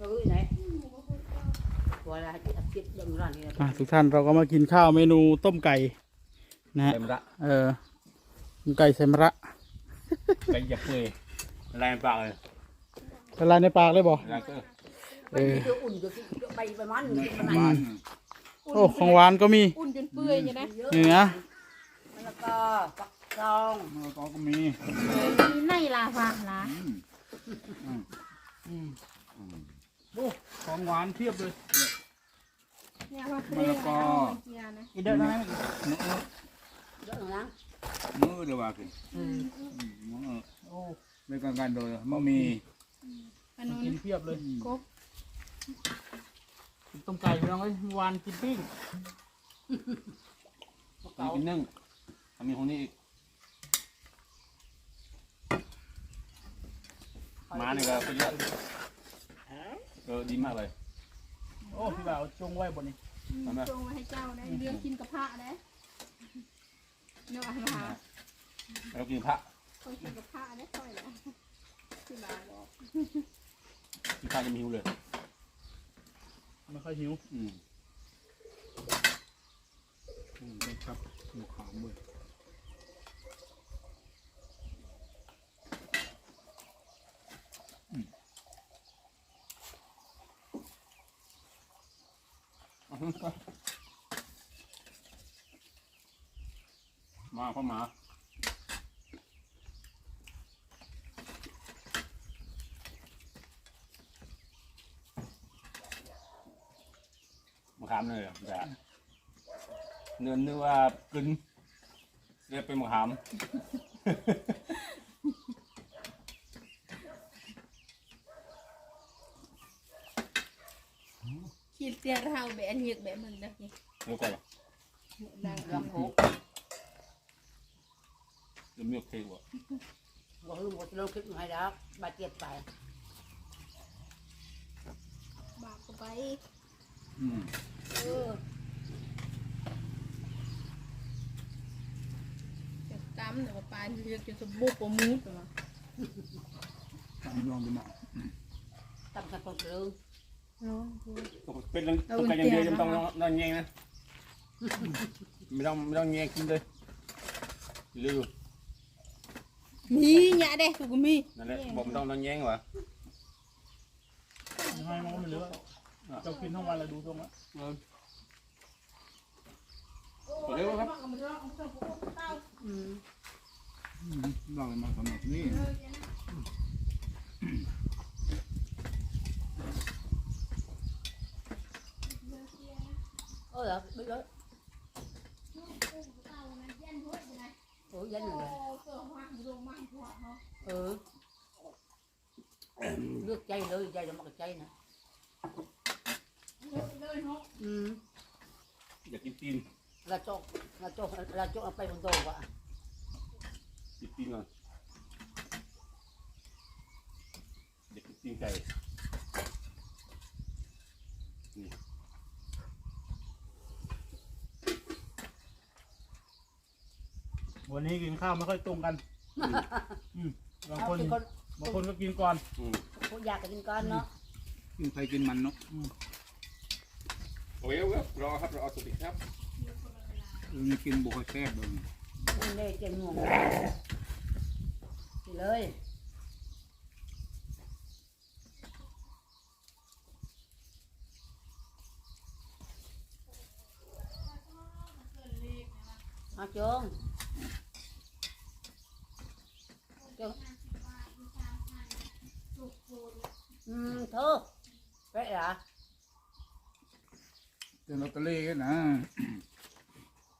เออไหนตัวอะไรที่อัดคิดยังร้านนี้อะทุกท่านเราก็มากินข้าวเมนูต้มไก่นะฮะเต็มละเออต้มไก่ใส่มะระไก่หยับเลยแรงปากเลยละลายในปากเลยบ่แล้วก็เออเดี๋ยวอุ่นเดี๋ยวกินใบใบมันมันบ้านโอ้ของหวานก็มีอุ่นจนเปื่อยอยู่นะเยอะนี่นะแล้วก็ฟักทองมะละกอก็มี มีในลาฟ้าละ อืมโอ้ ของหวานเพียบเลยเนี่ยว่าเปรี้ยวเอาไปเจียนะอีเด้อนะมือเยอะนะมือเดี๋ยวว่ากันอืมมือโอ้ไม่กันกันโดยมะมีขนุนกินเพียบเลยกบกินต้มไก่พี่น้องเอ้ยหวานกินปิ้งมีกินนึ่งมีของนี้อีกม้านี่ก็เยอะ เออดีมากเลย โอ้พี่บ่าวจงไว้บนนี้ทำไมจงไว้ให้เจ้าได้เรื่องกินกระเพาะได้เนาะมาแล้วกินพระคนกินกระเพาะได้ค่อยแล้วที่บาบอกกินข้าวจะมีหิวเลย ไม่ค่อยหิวอืมอืมครับหมูขามเลย มาพ่อหมามาขามเลยจ้ะเนื้อเนื้อว่ากึนเรียกเป็นมะขาม คิดเตี้ยเท่าแบบอันยึกแบบมึงนะนี่เนื้อก่อนดังลำโพงเนื้อเมียเค็มว่ะบอกลูกบอกเราคิดให้แล้วบาดเจ็บไปบาปก็ไปอืมเออจะตำแต่ว่าปลาเลือกจนสมบูรณ์ปมูดตัวทำลองดูมาตำสับปะรดเนาะ เป็นต้องต้องการอย่างเดียวจะไม่ต้องนอนแยงนะไม่ต้องไม่ต้องแยงกินเลยลืมมีหยาเด้กูก็มีนั่นแหละบอกไม่ต้องนอนแยงวะยังไงมันก็ไม่เหลือเจ้ากินทั้งวันแล้วดูตรงละเออเร็วครับอืมลองมาสำหรับนี่เออเหรอไม่เลยโอ้ยยันเลยเออเลือกใจเลยใจจะมักใจนะอืม อยากกินตีน เราโจกเราโจกเราโจกเอาไปบนโต๊ะว่ะกินตีนก่อนอยากกินตีนไก่ วันนี้กินข้าวไม่ค่อยตรงกันอืมบางเอาคนที่คนบางคนก็กินก่อนอืมผู้อยากกินก้อนเนาะกินใครกินมันเนาะโอเคครับรอครับรอสุดอีกครับเออนี่กินบุคแซ่บเลยนี่เลยเจงงงกินเลยเอาจงจงอืมโทษไปเหรอ เป็นลอตเตอรี่นะ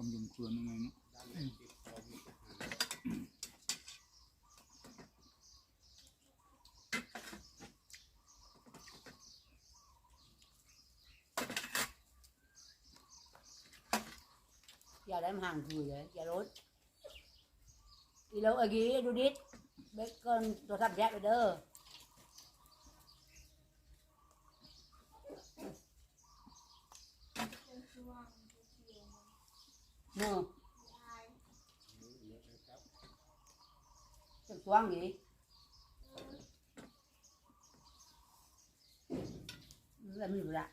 ความยมเกลือนอะไรเนาะ giờ đem hàng gửi đấy giờ đốt đi lâu ở ghế đu đít bếp con tôi thắp dẹp rồi đó mưa Thực xuống gì? Là mình vừa lại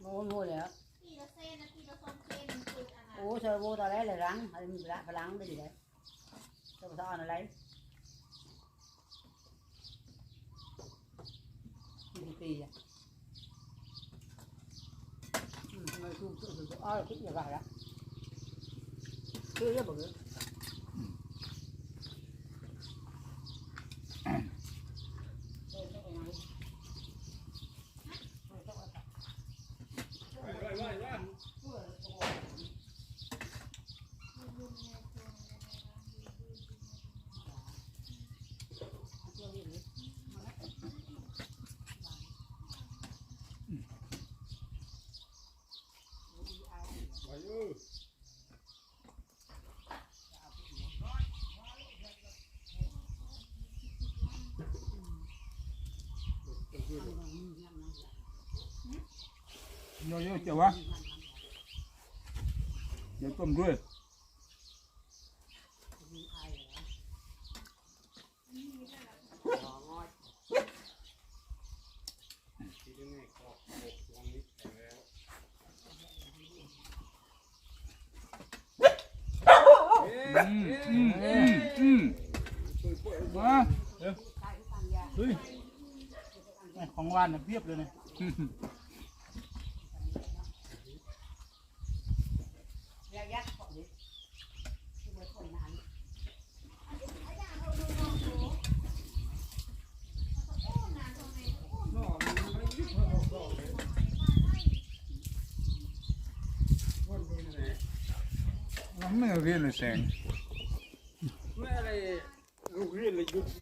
ngồi ngồi đấy ô trời vô tao lấy là rắn? Hay mình phải rắn gì đấy? Cho sao nó lấy? thì người à? ừ, thu tự dụng. Ai cũng nhờ vào đó chưa biết một cái โยอย่เจ้าวะเดี๋ยวต้มด้วย嗯嗯嗯嗯，啊，对。 ของหวานน่ะเพียบเลยเนี่ย Ra dắt họ đi. Cái bữa còn nản. มันไม่เรียนเลยแสง ไม่อะไรลูกเรียนเลยหยุด